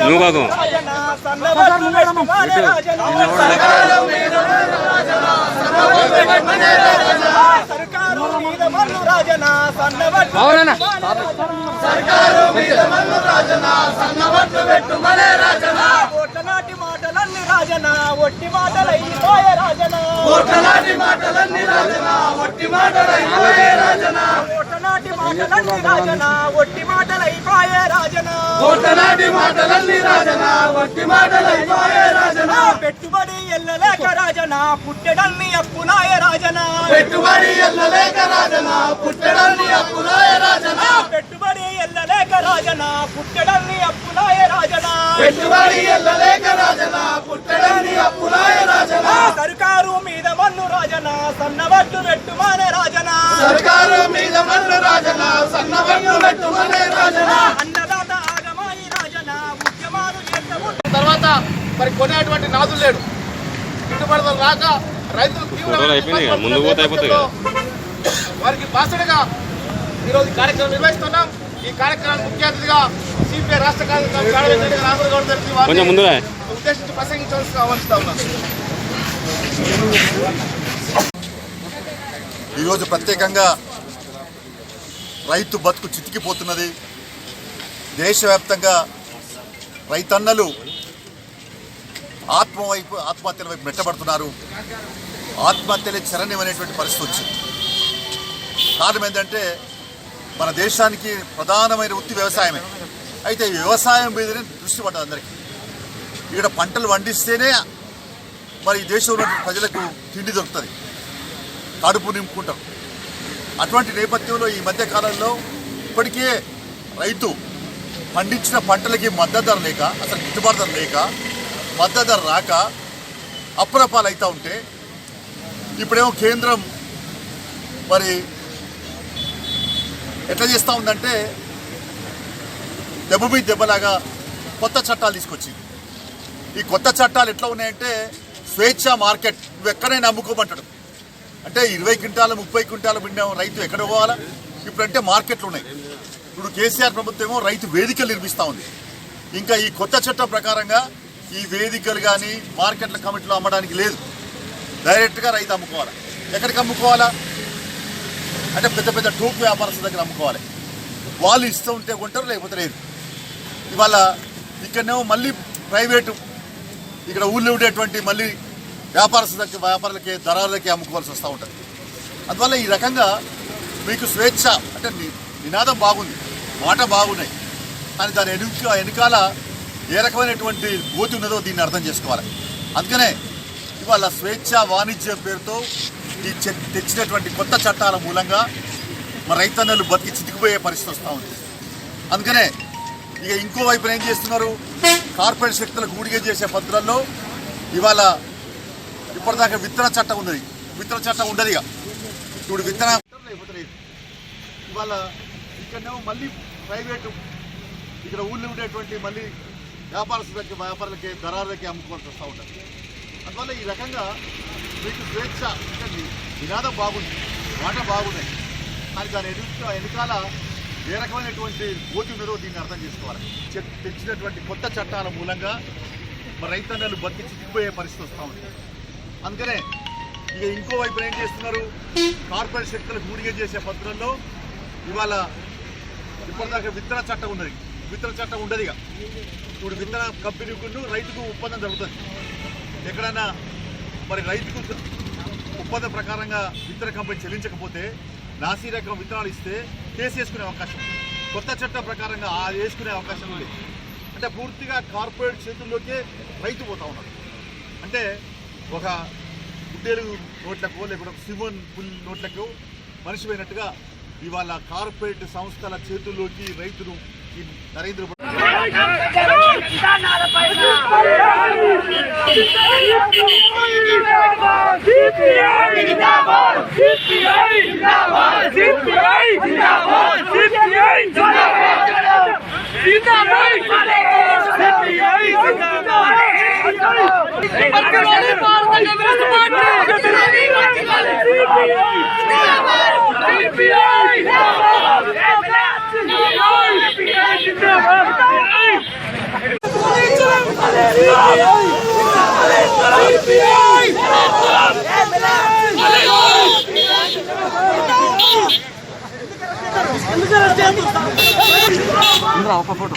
నువ్వు కాదు అవునా సర్కారు మీద మన్ను రాజన మాటలన్నీ రాజన ఒట్టి మాటలు అయిపోయే రాజన. నాటి మాటలన్నీ రాజన ఒట్టి మాటలైపోయే రాజన. ఓట్ల నాటి మాటలన్నీ రాజన ఒట్టి మాటలైపోయే రాజన. పెట్టుబడి ఎల్లలేక రాజన పుట్టెడల్ని అప్పులాయ రాజన. పెట్టుబడి ఎల్లలేక రాజన పుట్టెడల్ని అప్పులాయ రాజన. పెట్టుబడి ఎల్లలేక రాజన పుట్టెడల్ని అప్పులాయ రాజన. పెట్టుబడి ఎల్లలేక రాజన పుట్టెడల్ని అప్పులాయ రాజన మన్ను రాజన సన్నబట్టు పెట్టుమానే రాజన. సర్కారు మీద మన్ను రాజన సన్నబట్టు పెట్టుమానే రాజన. అన్నదాత ఆగమాయి రాజన ఉద్యమాలు చేస్తూ తర్వాత మరి కొనేటువంటి నాదులు లేడు. గిట్టుబాటు ధర రాక రైతులు కదా. వారికి బాసటగా ఈరోజు కార్యక్రమం నిర్వహిస్తున్నాం. ఈ కార్యక్రమానికి ముఖ్య అతిథిగా సిపిఐ రాష్ట్ర కార్యదర్శి రాహుల్ గౌడ్ గారికి ఉద్దేశించి ప్రసంగించవలసి ఆహ్వానిస్తా ఉన్నాం ఈరోజు ప్రత్యేకంగా రైతు బతుకు చితికిపోతున్నది. దేశవ్యాప్తంగా రైతన్నలు ఆత్మ వైపు ఆత్మహత్యల వైపు మెట్టబడుతున్నారు. ఆత్మహత్యలే చరణ్యమనేటువంటి పరిస్థితి వచ్చింది. కారణం ఏంటంటే మన దేశానికి ప్రధానమైన వృత్తి వ్యవసాయమే. అయితే వ్యవసాయం మీదనే దృష్టి పడ్డది అందరికీ. ఇక్కడ పంటలు పండిస్తేనే మరి ఈ దేశంలో ఉన్నటువంటి ప్రజలకు తిండి దొరుకుతుంది. కడుపు నింపుకుంటాం. అటువంటి నేపథ్యంలో ఈ మధ్యకాలంలో ఇప్పటికే రైతు పండించిన పంటలకి మద్దతు ధర లేక అసలు గిట్టుబాటు ధర లేక మద్దతు ధర రాక అప్రపాలు అవుతూ ఉంటే ఇప్పుడేమో కేంద్రం మరి ఎట్లా చేస్తూ ఉందంటే దెబ్బ మీద దెబ్బలాగా కొత్త చట్టాలు తీసుకొచ్చింది. ఈ కొత్త చట్టాలు ఎట్లా ఉన్నాయంటే స్వేచ్ఛ మార్కెట్. నువ్వు ఎక్కడైనా అమ్ముకోమంటాడు అంటే ఇరవై క్వింటాలు ముప్పై క్వింటాలు పిండిన రైతు ఎక్కడ పోవాలా? ఇప్పుడంటే మార్కెట్లు ఉన్నాయి. ఇప్పుడు కేసీఆర్ ప్రభుత్వం ఏమో రైతు వేదికలు నిర్మిస్తూ ఉంది. ఇంకా ఈ కొత్త చట్టం ప్రకారంగా ఈ వేదికలు కానీ మార్కెట్ల కమిటీలో అమ్మడానికి లేదు. డైరెక్ట్గా రైతు అమ్ముకోవాలి? ఎక్కడికి అమ్ముకోవాలా? అంటే పెద్ద పెద్ద టూప్ వ్యాపారస్తుల దగ్గర అమ్ముకోవాలి. వాళ్ళు ఇస్తూ ఉంటే కొంటారు లేకపోతే లేదు. ఇవాళ ఇక్కడనేమో మళ్ళీ ప్రైవేటు ఇక్కడ ఊళ్ళో ఉండేటువంటి మళ్ళీ వ్యాపారస్తులకి వ్యాపారులకి దళారులకి అమ్ముకోవాల్సి వస్తూ ఉంటుంది. అందువల్ల ఈ రకంగా మీకు స్వేచ్ఛ అంటే నినాదం బాగుంది మాట బాగున్నాయి. కానీ దాని వెనుక వెనుకాల ఏ రకమైనటువంటి గోతి ఉన్నదో దీన్ని అర్థం చేసుకోవాలి. అందుకనే ఇవాళ స్వేచ్ఛ వాణిజ్యం పేరుతో ఈ చె- తెచ్చినటువంటి కొత్త చట్టాల మూలంగా మన రైతన్నలు బతికి చితికిపోయే పరిస్థితి వస్తూ ఉంది. అందుకనే ఇక ఇంకో వైపున ఏం చేస్తున్నారు? కార్పొరేట్ శక్తులకు ఊడిగే చేసే పద్ధతుల్లో ఇవాళ ఇప్పటిదాకా విత్తన చట్టం ఉన్నది. విత్తన చట్టం ఉండదు ఇక. ఇప్పుడు విత్తన లేదు. ఇవాళ ఇక్కడనేమో మళ్ళీ ప్రైవేటు ఇక్కడ ఊళ్ళో ఉండేటువంటి మళ్ళీ వ్యాపారస్తులకి వ్యాపారులకి దళారులకి అమ్ముకోవాల్సి వస్తూ ఉంటుంది. అందువల్ల ఈ రకంగా మీకు స్వేచ్ఛ అంటే ని- నినాదం బాగుంది మాట బాగున్నాయి. కానీ దాని ఎదుట వెనకాల ఏ రకమైనటువంటి పోటీ ఉన్నదో దీన్ని అర్థం చేసుకోవాలి. చె- తెచ్చినటువంటి కొత్త చట్టాల మూలంగా మరి రైతన్నలు బతికి చిక్కిపోయే పరిస్థితి వస్తూ ఉంది. అందుకనే ఇక ఇంకో వైపు ఏం చేస్తున్నారు? కార్పొరేట్ శక్తులు గూడిగా చేసే పత్రంలో ఇవాళ ఇప్పటిదాకా విత్తన చట్టం ఉన్నది. విత్తన చట్టం ఉండదు ఇక ఇప్పుడు విత్తన కంపెనీకు రైతుకు ఒప్పందం జరుగుతుంది. ఎక్కడైనా మరి రైతుకు ఒప్పందం ప్రకారంగా విత్తన కంపెనీ చెల్లించకపోతే నాసీ రకం విత్తనాలు ఇస్తే కేసు వేసుకునే అవకాశం ఉంది కొత్త చట్టం ప్రకారంగా ఆ వేసుకునే అవకాశం ఉంది అంటే పూర్తిగా కార్పొరేట్ చేతుల్లోకే రైతు పోతా ఉన్నాడు అంటే ఒక గుడ్డేలు నోట్లకు లేకుండా ఒక సిమోన్ పుల్ నోట్లకు మనిషి పోయినట్టుగా ఇవాళ కార్పొరేట్ సంస్థల చేతుల్లోకి రైతులు ఈ నరేంద్ర మోడీ ఇంద్ర ఒక ఫోటో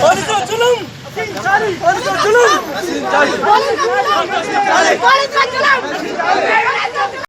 పోలీసుల జులుం పోలీసుల జులుం పోలీసుల జులుం